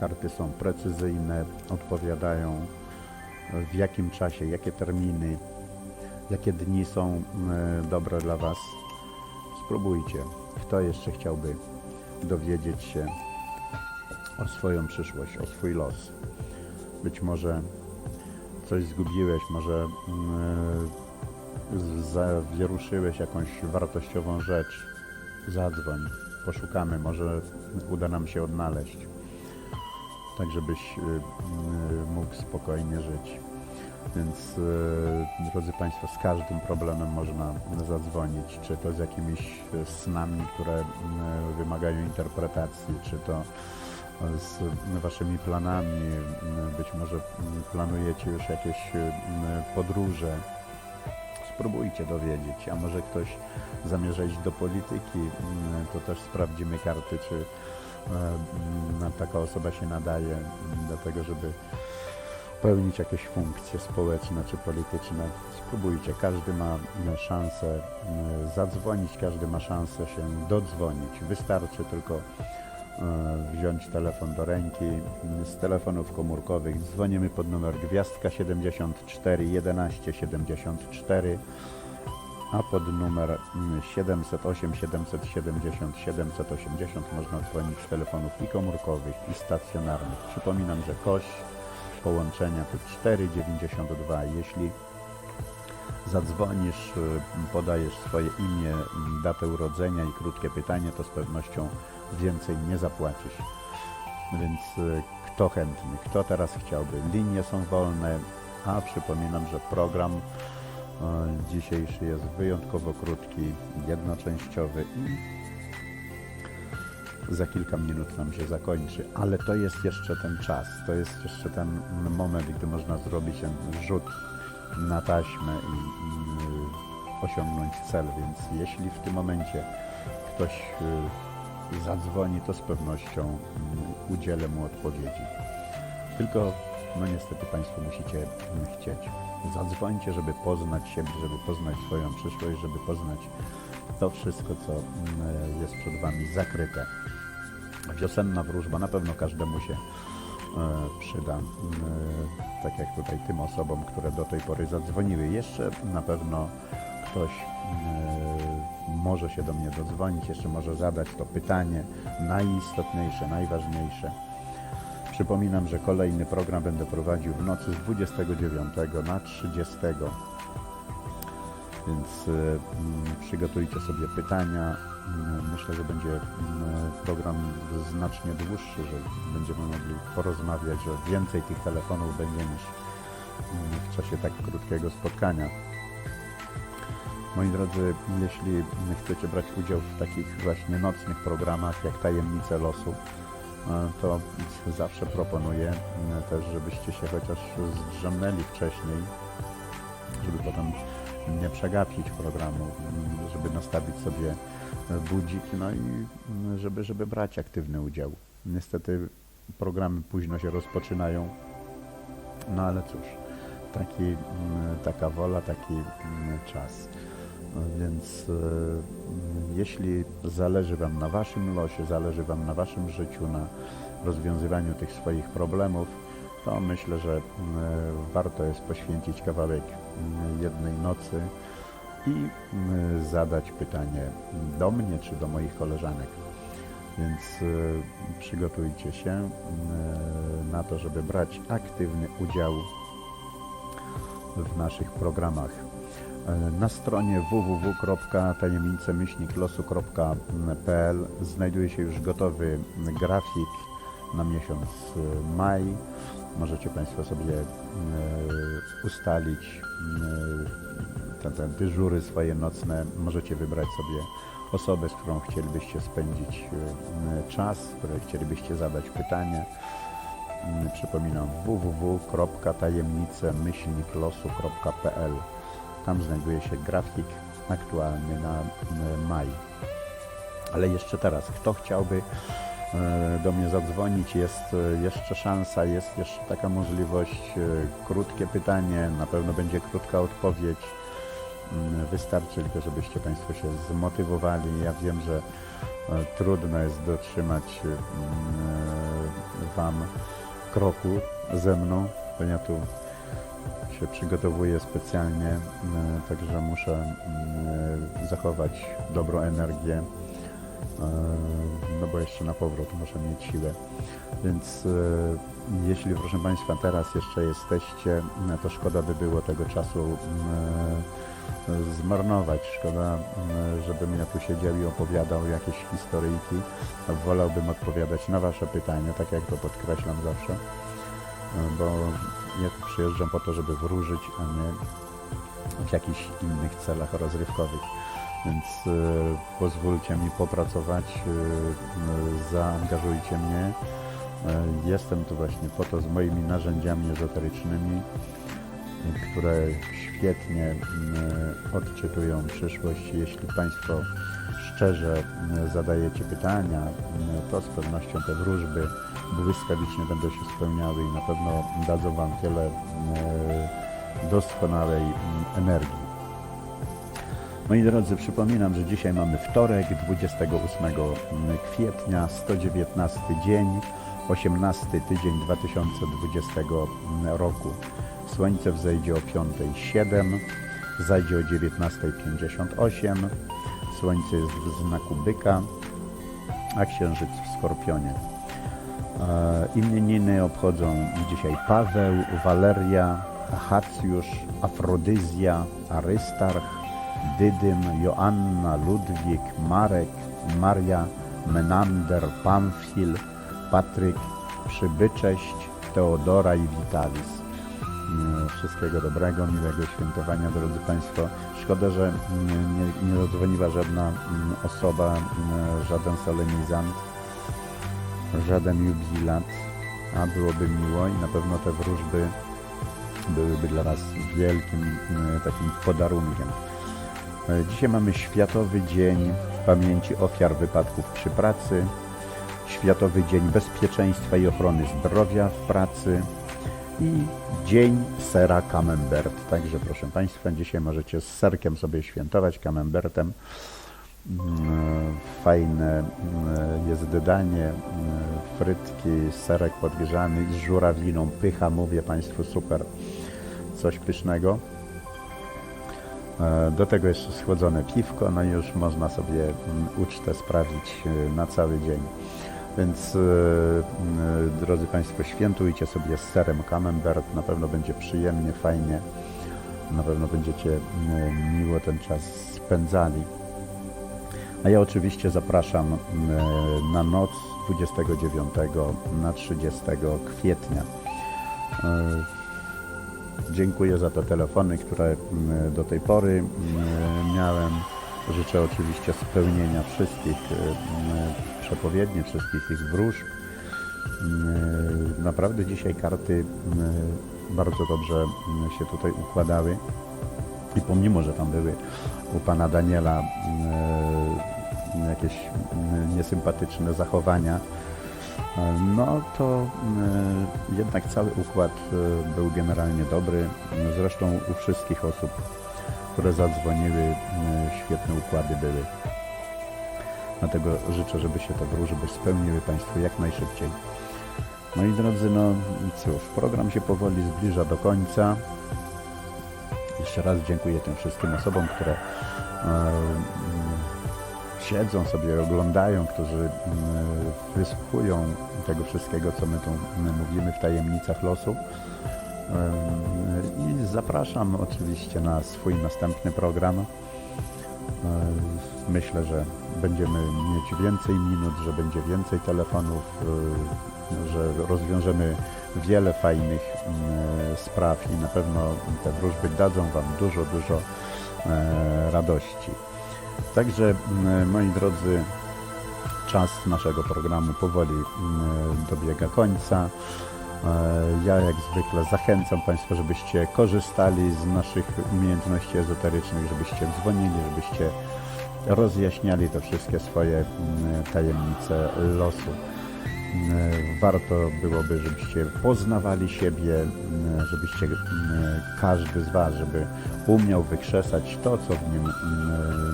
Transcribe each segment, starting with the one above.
Karty są precyzyjne, odpowiadają w jakim czasie, jakie terminy, jakie dni są e, dobre dla Was. Spróbujcie. Kto jeszcze chciałby dowiedzieć się o swoją przyszłość, o swój los? Być może coś zgubiłeś, może mm, zawieruszyłeś jakąś wartościową rzecz. Zadzwoń, poszukamy, może uda nam się odnaleźć, tak żebyś y, y, mógł spokojnie żyć. Więc y, drodzy Państwo, z każdym problemem można zadzwonić, czy to z jakimiś snami, które wymagają interpretacji, czy to z Waszymi planami, być może planujecie już jakieś podróże. Spróbujcie dowiedzieć, a może ktoś zamierza iść do polityki, to też sprawdzimy karty, czy taka osoba się nadaje do tego, żeby pełnić jakieś funkcje społeczne czy polityczne. Spróbujcie, każdy ma e, szansę e, zadzwonić, każdy ma szansę się dodzwonić. Wystarczy tylko e, wziąć telefon do ręki. Z telefonów komórkowych dzwonimy pod numer gwiazdka 74 11 74 a pod numer mm, 708 770 780 można dzwonić z telefonów i komórkowych i stacjonarnych. Przypominam, że kość połączenia to 4,92. Jeśli zadzwonisz, y, podajesz swoje imię, datę urodzenia i krótkie pytanie, to z pewnością więcej nie zapłacisz. Więc y, kto chętny, kto teraz chciałby? Linie są wolne, a przypominam, że program dzisiejszy jest wyjątkowo krótki, jednoczęściowy i za kilka minut nam się zakończy, ale to jest jeszcze ten czas, to jest jeszcze ten moment, gdy można zrobić ten rzut na taśmę i, i osiągnąć cel, więc jeśli w tym momencie ktoś y, zadzwoni, to z pewnością y, udzielę mu odpowiedzi. Tylko, no niestety Państwo musicie chcieć. Zadzwońcie, żeby poznać siebie, żeby poznać swoją przyszłość, żeby poznać to wszystko, co y, jest przed Wami zakryte. Wiosenna wróżba na pewno każdemu się e, przyda, e, tak jak tutaj tym osobom, które do tej pory zadzwoniły. Jeszcze na pewno ktoś e, może się do mnie dodzwonić, jeszcze może zadać to pytanie najistotniejsze, najważniejsze. Przypominam, że kolejny program będę prowadził w nocy z 29 na 30. Więc y, mm, przygotujcie sobie pytania. Y, Myślę, że będzie y, program znacznie dłuższy, że będziemy mogli porozmawiać, że więcej tych telefonów będzie niż w czasie tak krótkiego spotkania. Moi drodzy, jeśli chcecie brać udział w takich właśnie nocnych programach jak Tajemnice Losu, to zawsze proponuję y, też, żebyście się chociaż zdrzemnęli wcześniej, żeby potem nie przegapić programu, mm, żeby nastawić sobie e, budzik, no i mm, żeby, żeby brać aktywny udział. Niestety programy późno się rozpoczynają, no ale cóż, taki, mm, taka wola, taki czas. Więc e, jeśli zależy Wam na Waszym losie, zależy Wam na Waszym życiu, na rozwiązywaniu tych swoich problemów, to myślę, że mm, warto jest poświęcić kawałek jednej nocy i zadać pytanie do mnie czy do moich koleżanek. Więc y, przygotujcie się na to, żeby brać aktywny udział w naszych programach. E, Na stronie www.tajemnicemyślniklosu.pl znajduje się już gotowy grafik na miesiąc maj. Możecie Państwo sobie e, ustalić e, te, te dyżury swoje nocne. Możecie wybrać sobie osobę, z którą chcielibyście spędzić czas, której chcielibyście zadać pytania. Mm, Przypominam www.tajemnicemyślniklosu.pl Tam znajduje się grafik aktualny na maj. Ale jeszcze teraz, kto chciałby e, do mnie zadzwonić, jest e, jeszcze szansa, jest jeszcze taka możliwość, e, krótkie pytanie, na pewno będzie krótka odpowiedź. Mm, Wystarczy tylko, żebyście Państwo się zmotywowali. Ja wiem, że trudno jest dotrzymać mm, Wam kroku ze mną, bo ja tu się przygotowuję specjalnie, e, także muszę mm, zachować dobrą energię, e, no bo jeszcze na powrót muszę mieć siłę. Więc e, jeśli, proszę Państwa, teraz jeszcze jesteście, to szkoda by było tego czasu e, zmarnować. Szkoda, żebym ja tu siedział i opowiadał jakieś historyjki. Wolałbym odpowiadać na Wasze pytania, tak jak to podkreślam zawsze, e, bo ja tu przyjeżdżam po to, żeby wróżyć, a nie w jakichś innych celach rozrywkowych. Więc e, pozwólcie mi popracować, e, e, zaangażujcie mnie. Jestem tu właśnie po to z moimi narzędziami ezoterycznymi, które świetnie m, odczytują przyszłość. Jeśli Państwo szczerze m, zadajecie pytania, to z pewnością te wróżby błyskawicznie będą się spełniały i na pewno dadzą Wam wiele m, doskonałej energii. Moi drodzy, przypominam, że dzisiaj mamy wtorek, 28 kwietnia, 119 dzień, 18 tydzień 2020 roku. Słońce wzejdzie o 5.07, zajdzie o 19.58. Słońce jest w znaku byka, a księżyc w skorpionie. E, Imieniny obchodzą dzisiaj Paweł, Waleria, Achacjusz, Afrodyzja, Arystarch, Dydym, Joanna, Ludwik, Marek, Maria, Menander, Pamfil, Patryk, Przybycześć, Teodora i Witalis. Wszystkiego dobrego, miłego świętowania, drodzy Państwo. Szkoda, że nie, nie żadna mm, osoba, mm, żaden solenizant, żaden jubilat, a byłoby miło i na pewno te wróżby byłyby dla nas wielkim mm, takim podarunkiem. E, Dzisiaj mamy Światowy Dzień Pamięci Ofiar Wypadków przy Pracy, Światowy Dzień Bezpieczeństwa i Ochrony Zdrowia w Pracy i Dzień Sera Camembert. Także proszę Państwa, dzisiaj możecie z serkiem sobie świętować, camembertem. Mm, Fajne mm, jest dodanie, mm, frytki, serek podgrzany z żurawiną, pycha, mówię Państwu, super, coś pysznego. E, Do tego jeszcze schłodzone piwko, no i już można sobie ucztę sprawić e, na cały dzień. Więc e, drodzy Państwo, świętujcie sobie z serem camembert, na pewno będzie przyjemnie, fajnie, na pewno będziecie miło ten czas spędzali. A ja oczywiście zapraszam na noc 29 na 30 kwietnia. E, Dziękuję za te telefony, które do tej pory miałem. Życzę oczywiście spełnienia wszystkich mm, przepowiedni, wszystkich tych wróżb. Mm, Naprawdę dzisiaj karty mm, bardzo dobrze mm, się tutaj układały. I pomimo, że tam były u pana Daniela mm, jakieś niesympatyczne zachowania, no to e, jednak cały układ e, był generalnie dobry. Zresztą u wszystkich osób, które zadzwoniły, e, świetne układy były. Dlatego życzę, żeby się te wróżby spełniły Państwu jak najszybciej. Moi drodzy, no cóż, program się powoli zbliża do końca. Jeszcze raz dziękuję tym wszystkim osobom, które e, siedzą sobie, oglądają, którzy mm, wysłuchują tego wszystkiego, co my tu mm, mówimy w tajemnicach losu. Ym, I zapraszam oczywiście na swój następny program. Ym, Myślę, że będziemy mieć więcej minut, że będzie więcej telefonów, y, że rozwiążemy wiele fajnych y, spraw i na pewno te wróżby dadzą Wam dużo, dużo e, radości. Także moi drodzy, czas naszego programu powoli dobiega końca. E, Ja jak zwykle zachęcam Państwa, żebyście korzystali z naszych umiejętności ezoterycznych, żebyście dzwonili, żebyście rozjaśniali te wszystkie swoje m, tajemnice losu. M, Warto byłoby, żebyście poznawali siebie, m, żebyście każdy z Was, żeby umiał wykrzesać to, co w nim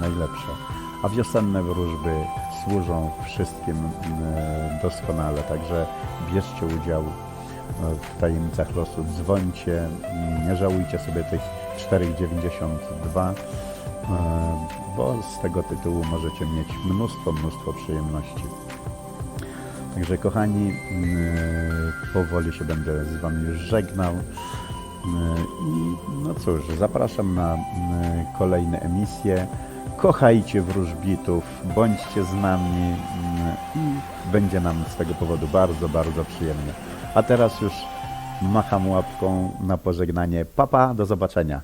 najlepsze. a wiosenne wróżby służą wszystkim doskonale, także bierzcie udział e, w tajemnicach losu, dzwońcie, nie żałujcie sobie tych 4,92, e, bo z tego tytułu możecie mieć mnóstwo, mnóstwo przyjemności. Także kochani, powoli się będę z Wami już żegnał. I no cóż, zapraszam na kolejne emisje. Kochajcie wróżbitów, bądźcie z nami i będzie nam z tego powodu bardzo, bardzo przyjemnie. A teraz już macham łapką na pożegnanie. Papa, do zobaczenia.